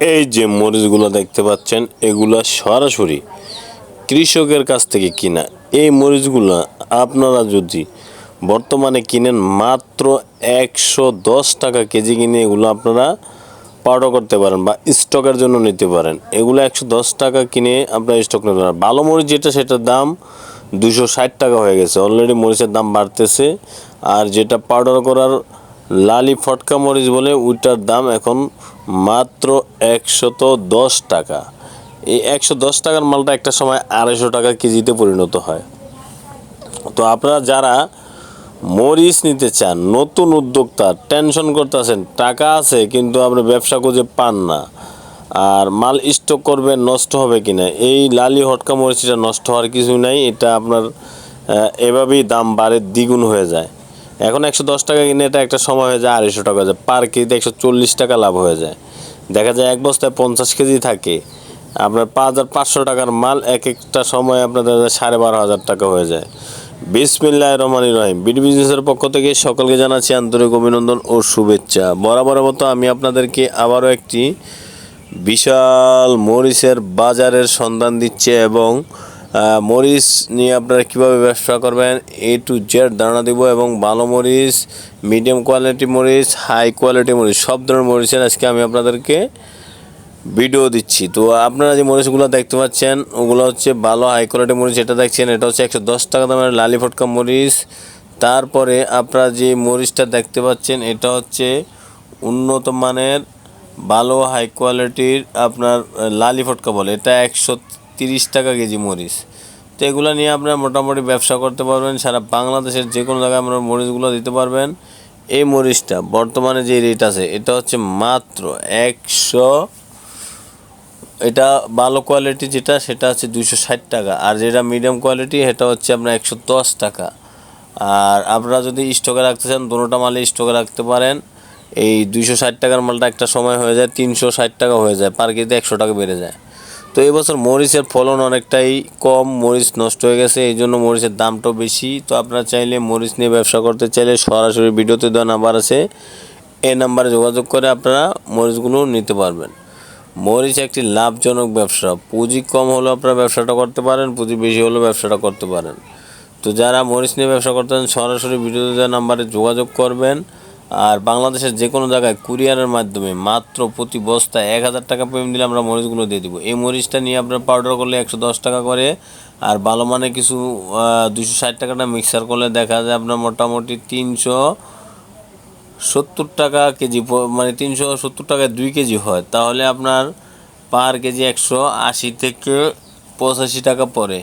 এই যে মরিচগুলো দেখতে পাচ্ছেন, এগুলা সরাসরি কৃষকের কাছ থেকে কিনা। এই মরিচগুলো আপনারা যদি বর্তমানে কিনেন মাত্র একশো দশ টাকা কেজি কিনে এগুলো আপনারা পাউডার করতে পারেন বা স্টকের জন্য নিতে পারেন। এগুলো একশো দশ টাকা কিনে আপনারা স্টক নিতে পারেন। ভালো মরিচ যেটা, সেটার দাম দুশো ষাট টাকা হয়ে গেছে। অলরেডি মরিচের দাম বাড়তেছে। আর যেটা পাউডার করার লালি ফটকা মরিচ বলে ওইটার দাম এখন মাত্র একশত দশ টাকা। এই একশো দশ টাকার মালটা একটা সময় আড়াইশো টাকা কেজিতে পরিণত হয়। তো আপনারা যারা মরিচ নিতে চান, নতুন উদ্যোক্তা, টেনশন করতেছেন, টাকা আছে, কিন্তু আপনি ব্যবসা খুঁজে পান না, আর মাল স্টক করবেন নষ্ট হবে কিনা, এই লালি হটকা মরিচটা নষ্ট হওয়ার কিছু নাই, এটা আপনার এভাবেই দাম বাড়ে, দ্বিগুণ হয়ে যায়। এখন একশো দশ টাকা কিনে এটা একটা সময় হয়ে যায় আড়াইশো টাকা যায়। পার কেজিতে একশো চল্লিশ টাকা লাভ হয়ে যায়। দেখা যায় এক বস্তায় পঞ্চাশ কেজি থাকে। আপনার পাঁচ হাজার পাঁচশো টাকার মাল এক একটা সময় আপনাদের সাড়ে বারো হাজার টাকা হয়ে যায়। বিসমিল্লাহ রহমানি রহিম। বিডি বিজনেসের পক্ষ থেকে সকলকে জানাচ্ছি আন্তরিক অভিনন্দন ও শুভেচ্ছা। বরাবরের মতো আমি আপনাদেরকে আবারও একটি বিশাল মরিচের বাজারের সন্ধান দিচ্ছে এবং মরিচ নিয়ে আপনারা কীভাবে ব্যবসা করবেন? এ টু জেড ধারণা দিব এবং ভালো মরিচ মিডিয়াম কোয়ালিটি মরিচ হাই কোয়ালিটি মরিচ, সব ধরনের মরিচের আজকে আমি আপনাদেরকে ভিডিও দিচ্ছি। তো আপনারা যে মরিচগুলো দেখতে পাচ্ছেন, ওগুলো হচ্ছে ভালো হাই কোয়ালিটি মরিচ এটা দেখছেন এটা হচ্ছে একশো দশ টাকা দামের লালি ফটকা মরিচ। তারপরে আপনারা যে মরিচটা দেখতে পাচ্ছেন, এটা হচ্ছে উন্নত মানের, ভালো হাই কোয়ালিটির আপনার লালি ফটকা বলে। এটা একশো তিরিশ টাকা কেজি মরিচ। তো এগুলো নিয়ে আপনারা মোটামুটি ব্যবসা করতে পারবেন, সারা বাংলাদেশের যে কোনো জায়গায় আপনারা মরিচগুলো দিতে পারবেন। এই মরিচটা বর্তমানে যে রেট আছে, এটা হচ্ছে মাত্র একশো, এটা ভালো কোয়ালিটি যেটা, সেটা হচ্ছে দুশো ষাট টাকা। আর যেটা মিডিয়াম কোয়ালিটি সেটা হচ্ছে আপনার একশো দশ টাকা। আর আপনারা যদি স্টকে রাখতে চান দুটোটা মালে স্টকে রাখতে পারেন। এই দুইশো ষাট টাকার মালটা একটা সময় হয়ে যায়, তিনশো ষাট টাকা হয়ে যায় পার কেজিতে একশো টাকা বেড়ে যায়। তো এবছর মরিচের ফলন অনেকটাই কম, মরিচ নষ্ট হয়ে গেছে, এই জন্য মরিচের দামটাও বেশি। তো আপনারা চাইলে মরিচ নিয়ে ব্যবসা করতে চাইলে সরাসরি ভিডিওতে দেওয়া নাম্বার আছে, এই নাম্বারে যোগাযোগ করে আপনারা মরিচগুলো নিতে পারবেন। মরিচ একটি লাভজনক ব্যবসা, পুঁজি কম হলেও আপনারা ব্যবসাটা করতে পারেন, পুঁজি বেশি হলেও ব্যবসাটা করতে পারেন। তো যারা মরিচ নিয়ে ব্যবসা করতেন সরাসরি ভিডিওতে দেওয়া নাম্বারে যোগাযোগ করবেন। আর বাংলাদেশের যে কোনো জায়গায় কুরিয়ারের মাধ্যমে মাত্র প্রতি বস্তায় এক হাজার টাকা পেমেন্ট দিলে আমরা মরিচগুলো দিয়ে দিব। এই মরিচটা নিয়ে আপনার পাউডার করলে একশো দশ টাকা করে, আর ভালো মানে কিছু দুশো ষাট টাকাটা মিক্সার করলে দেখা যায় আপনার মোটামুটি তিনশো সত্তর টাকা কেজি মানে তিনশো সত্তর টাকায় দুই কেজি হয়। তাহলে আপনার পার কেজি একশো আশি থেকে পঁচাশি টাকা পড়ে।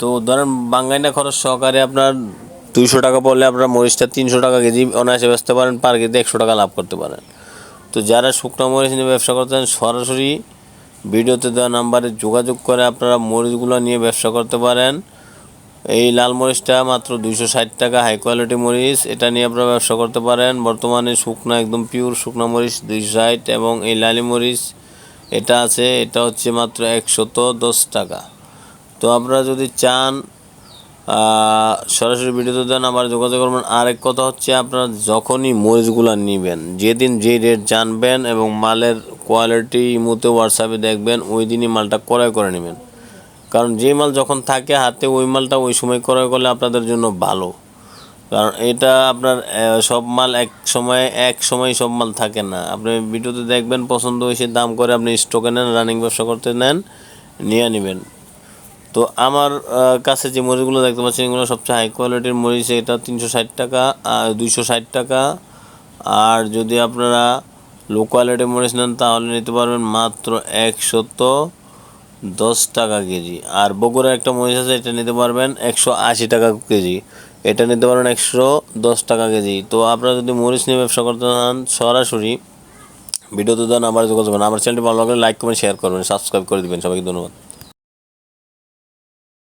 তো ধরেন বাঙ্গাইনা খরচ সহকারে আপনার দুইশো টাকা পড়লে আপনার মরিচটা তিনশো টাকা কেজি অনায়াসে বেচতে পারেন, পার কেজি একশো টাকা লাভ করতে পারেন। তো যারা শুকনো মরিচ নিয়ে ব্যবসা করতেন সরাসরি ভিডিওতে দেওয়া নাম্বারে যোগাযোগ করে আপনারা মরিচগুলো নিয়ে ব্যবসা করতে পারেন। এই লাল মরিচটা মাত্র দুইশো ষাট টাকা, হাই কোয়ালিটি মরিচ, এটা নিয়ে আপনারা ব্যবসা করতে পারেন। বর্তমানে শুকনো, একদম পিওর শুকনো মরিচ দুইশো ষাট এবং এই লালি মরিচ, এটা আছে, এটা হচ্ছে মাত্র একশত দশ টাকা। তো আপনারা যদি চান সরাসরি ভিডিওতে দেন, আবার যোগাযোগ করবেন। আরেক কথা হচ্ছে, আপনারা যখনই মরিচগুলো নেবেন, যেদিন যে রেট জানবেন এবং মালের কোয়ালিটি ইমুতে হোয়াটসঅ্যাপে দেখবেন, ওই দিনই মালটা ক্রয় করে নেবেন। কারণ যে মাল যখন থাকে হাতে, ওই মালটা ওই সময় ক্রয় করলে আপনাদের জন্য ভালো। কারণ এটা আপনার সব মাল এক সময় এক সময় সব মাল থাকে না। আপনি ভিডিওতে দেখবেন, পছন্দ হয়েছে দাম করে আপনি স্টকে নেন রানিং ব্যবসা করতে নেন, নিয়ে নেবেন। তো আমার কাছে যে মরিচগুলো দেখতে পাচ্ছেন, এগুলো সবচেয়ে হাই কোয়ালিটির মরিচ, এটা তিনশো ষাট টাকা আর দুইশো ষাট টাকা। আর যদি আপনারা লো কোয়ালিটির মরিচ নেন, তাহলে নিতে পারবেন মাত্র একশত দশ টাকা কেজি। আর বগুড়ার একটা মরিচ আছে, এটা নিতে পারবেন একশো আশি টাকা কেজি। এটা নিতে পারবেন একশো দশ টাকা কেজি। তো আপনারা যদি মরিচ নিয়ে ব্যবসা করতে চান, সরাসরি ভিডিওতে দেন আবার যোগাযোগ আমার চ্যানেলটি ভালো লাগলে লাইক করবেন শেয়ার করবেন। সাবস্ক্রাইব করে দেবেন। সবাইকে ধন্যবাদ।